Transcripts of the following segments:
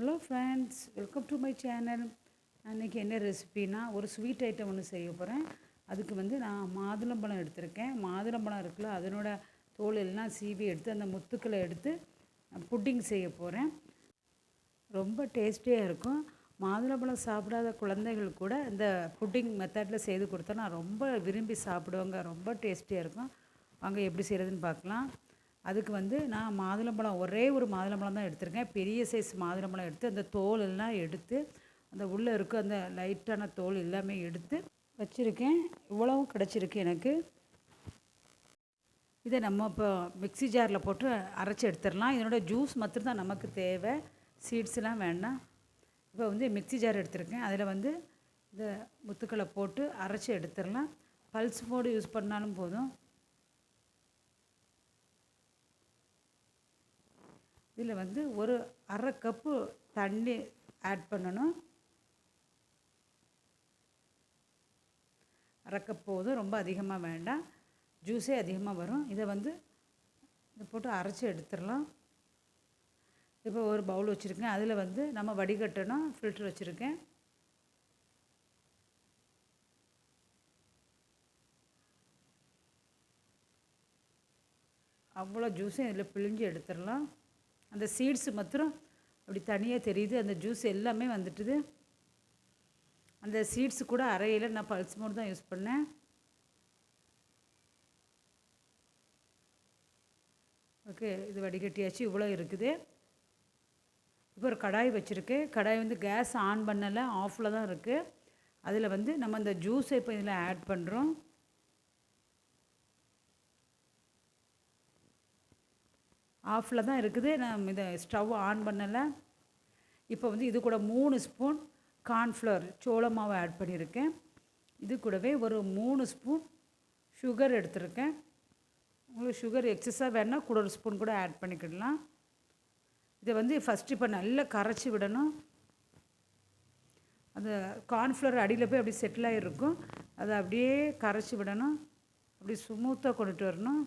Hello friends welcome to my channel அன்றைக்கி என்ன ரெசிபினா ஒரு ஸ்வீட் ஐட்டம் ஒன்று செய்ய போகிறேன் அதுக்கு வந்து நான் மாதுளம்பழம் எடுத்திருக்கேன். மாதுளம்பழம் இருக்குல்ல அதனோட தோல் எல்லாம் சீவி எடுத்து அந்த முத்துக்களை எடுத்து புட்டிங் செய்ய போகிறேன் ரொம்ப டேஸ்டியாக இருக்கும். மாதுளம்பழம் சாப்பிடாத குழந்தைகள் கூட இந்த புட்டிங் மெத்தடில் செய்து கொடுத்தா நான் ரொம்ப விரும்பி சாப்பிடுவாங்க. ரொம்ப டேஸ்டியாக இருக்கும். அங்கே எப்படி செய்கிறதுன்னு பார்க்கலாம். அதுக்கு வந்து நான் மாதுளம்பழம் ஒரே ஒரு மாதுளம்பழம் தான் எடுத்திருக்கேன். பெரிய சைஸ் மாதுளம்பழம் எடுத்து அந்த தோல் எல்லாம் எடுத்து அந்த உள்ளே இருக்க அந்த லைட்டான தோல் எல்லாமே எடுத்து வச்சுருக்கேன். இவ்வளவும் கிடச்சிருக்கு எனக்கு. இதை நம்ம இப்போ மிக்ஸி ஜாரில் போட்டு அரைச்சி எடுத்துடலாம். இதனோட ஜூஸ் மட்டும்தான் தான் நமக்கு தேவை. சீட்ஸ்லாம் வேண்டாம். இப்போ வந்து மிக்ஸி ஜார் எடுத்திருக்கேன். அதில் வந்து இந்த முத்துக்களை போட்டு அரைச்சி எடுத்துடலாம். பல்ஸ் மோடு யூஸ் பண்ணாலும் போதும். இதில் வந்து ஒரு அரை கப்பு தண்ணி ஆட் பண்ணணும். அரை கப் போதும் ரொம்ப அதிகமாக வேண்டாம். ஜூஸே அதிகமாக வரும். இதை வந்து இதை போட்டு அரைச்சி எடுத்துடலாம். இப்போ ஒரு பவுல் வச்சுருக்கேன். அதில் வந்து நம்ம வடிகட்டணும் ஃபில்ட்ரு வச்சுருக்கேன். அவ்வளோ ஜூஸும் இதில் பிழிஞ்சு எடுத்துடலாம். அந்த சீட்ஸு மாத்திரம் அப்படி தனியாக தெரியுது. அந்த ஜூஸ் எல்லாமே வந்துட்டுது. அந்த சீட்ஸு கூட அரையில் நான் பல்ஸ் மோடு தான் யூஸ் பண்ணேன். ஓகே இது வடிகட்டியாச்சு. இவ்வளோ இருக்குது. இப்போ ஒரு கடாய் வச்சுருக்கு. கடாய் வந்து கேஸ் ஆன் பண்ணலை ஆஃபில் தான் இருக்குது அதில் வந்து நம்ம அந்த ஜூஸை இப்போ இதில் ஆட் பண்ணுறோம் ஆஃபில் தான் இருக்குது. நான் இதை ஸ்டவ் ஆன் பண்ணலை. இப்போ வந்து இது கூட மூணு ஸ்பூன் கார்ன்ஃப்ளவர். சோள மாவு ஆட் பண்ணியிருக்கேன். இது கூடவே ஒரு மூணு ஸ்பூன் சுகர் எடுத்திருக்கேன். உங்களுக்கு சுகர் எக்ஸஸாக வேணால் கூட ஒரு ஸ்பூன் கூட ஆட் பண்ணிக்கிடலாம். இதை வந்து ஃபஸ்ட்டு இப்போ நல்லா கரைச்சி விடணும். அந்த கார்ன்ஃப்ளவர் அடியில் போய் அப்படி செட்டில் ஆகிருக்கும் அதை அப்படியே கரைச்சி விடணும். அப்படி ஸ்மூத்தாக கொண்டுட்டு வரணும்.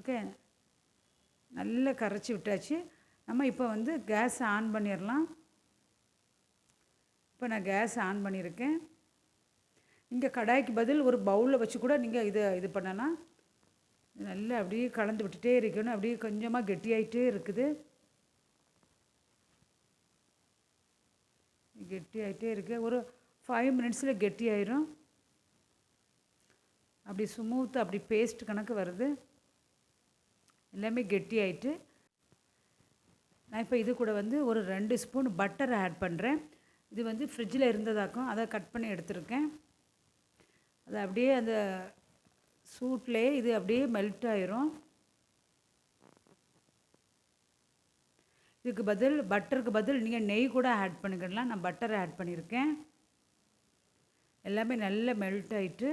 ஓகே நல்லா கரைச்சி விட்டாச்சு. நம்ம இப்போ வந்து கேஸ் ஆன் பண்ணிடலாம் இப்போ நான் கேஸ் ஆன் பண்ணியிருக்கேன் இங்கே கடாய்க்கு பதில் ஒரு பவுலில் வச்சு கூட நீங்கள் இதை இது பண்ணலாம். நல்லா அப்படியே கலந்து விட்டுட்டே இருக்கணும். அப்படியே கொஞ்சமாக கெட்டியாயிட்டே இருக்குது. கெட்டியாயிட்டே இருக்கு. ஒரு ஃபைவ் மினிட்ஸில் கெட்டியாயிரும். அப்படி ஸ்மூத்து அப்படி பேஸ்ட் கணக்கு வருது. எல்லாமே கெட்டியாயிட்டு நான் இப்போ இது கூட வந்து ஒரு ரெண்டு ஸ்பூன் பட்டர் ஆட் பண்ணுறேன் இது வந்து ஃப்ரிட்ஜில் இருந்ததாக்கும் அதை கட் பண்ணி எடுத்திருக்கேன். அது அப்படியே அந்த சூட்லேயே இது அப்படியே மெல்ட் ஆயிரும். இதுக்கு பதில் பட்டருக்கு பதில் நீங்கள் நெய் கூட ஆட் பண்ணிக்கிடலாம். நான் பட்டர் ஆட் பண்ணியிருக்கேன் எல்லாமே நல்லா மெல்ட் ஆகிட்டு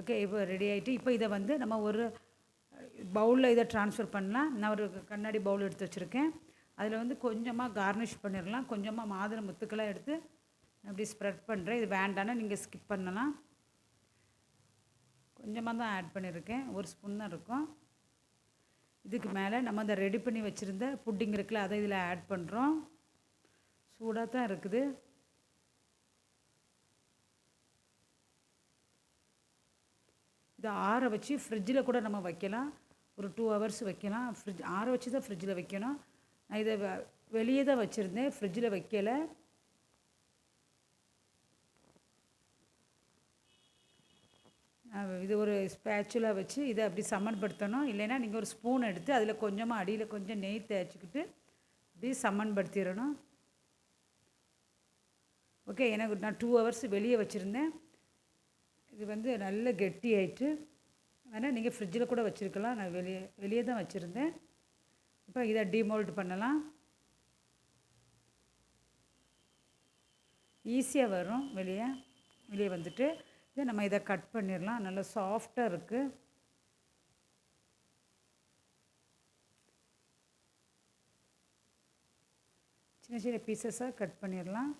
ஓகே இப்போ ரெடி ஆகிட்டு இப்போ இதை வந்து நம்ம ஒரு பவுலில் இதை ட்ரான்ஸ்ஃபர் பண்ணலாம். நான் ஒரு கண்ணாடி பவுல் எடுத்து வச்சுருக்கேன். அதில் வந்து கொஞ்சமாக கார்னிஷ் பண்ணிடலாம். கொஞ்சமாக மாதுளை முத்துக்கெல்லாம் எடுத்து அப்படி ஸ்ப்ரெட் பண்ணுறேன் இது வேண்டானா நீங்கள் ஸ்கிப் பண்ணலாம். கொஞ்சமாக தான் ஆட் பண்ணியிருக்கேன். ஒரு ஸ்பூன் தான் இருக்கும். இதுக்கு மேலே நம்ம அந்த ரெடி பண்ணி வச்சுருந்த புட்டிங் இருக்குல்ல அதை இதில் ஆட் பண்ணுறோம் சூடாக தான் இருக்குது. இதை ஆற வச்சு ஃப்ரிட்ஜில் கூட நம்ம வைக்கலாம். ஒரு டூ ஹவர்ஸ் வைக்கலாம். ஃப்ரிட்ஜ் ஆற வச்சு தான் ஃப்ரிட்ஜில் வைக்கணும். நான் இதை வெளியே தான் வச்சுருந்தேன். ஃப்ரிட்ஜில் வைக்கலை. இது ஒரு ஸ்பேச்சுலாக வச்சு இதை அப்படி சமன்படுத்தணும். இல்லைன்னா நீங்கள் ஒரு ஸ்பூன் எடுத்து அதில் கொஞ்சமாக அடியில் கொஞ்சம் நெய் தேய்ச்சிக்கிட்டு இப்படி சமன்படுத்திடணும். ஓகே எனக்கு நான் டூ ஹவர்ஸ் வெளியே வச்சுருந்தேன். இது வந்து நல்ல கெட்டி ஆயிட்டு வேணால் நீங்கள் ஃப்ரிட்ஜில் கூட வச்சுருக்கலாம். நான் வெளியே வெளியே தான் வச்சுருந்தேன். இப்போ இதை டிமோல்ட் பண்ணலாம். ஈஸியாக வரும் வெளியே. வெளியே வந்துட்டு இதை நம்ம இதை கட் பண்ணிடலாம். நல்லா சாஃப்டாக இருக்குது சின்ன சின்ன பீசஸாக கட் பண்ணிடலாம்.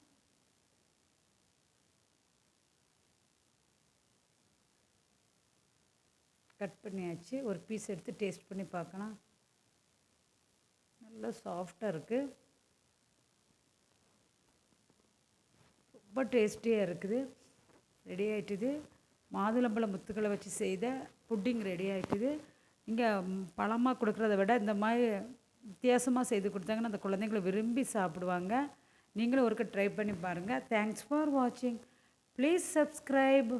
கட் பண்ணியாச்சு. ஒரு பீஸ் எடுத்து டேஸ்ட் பண்ணி பார்க்கலாம். நல்லா சாஃப்டாக இருக்குது ரொம்ப டேஸ்டியாக இருக்குது. ரெடி ஆகிட்டுது மாதுளம்பழம் முத்துக்களை வச்சு செய்த புட்டிங் ரெடி ஆகிட்டுது இங்கே பழமாக கொடுக்குறத விட இந்த மாதிரி வித்தியாசமாக செய்து கொடுத்தாங்கன்னா அந்த குழந்தைங்களை விரும்பி சாப்பிடுவாங்க. நீங்களும் ஒருக்க ட்ரை பண்ணி பாருங்கள் தேங்க்ஸ் ஃபார் வாட்சிங் ப்ளீஸ் சப்ஸ்கிரைப்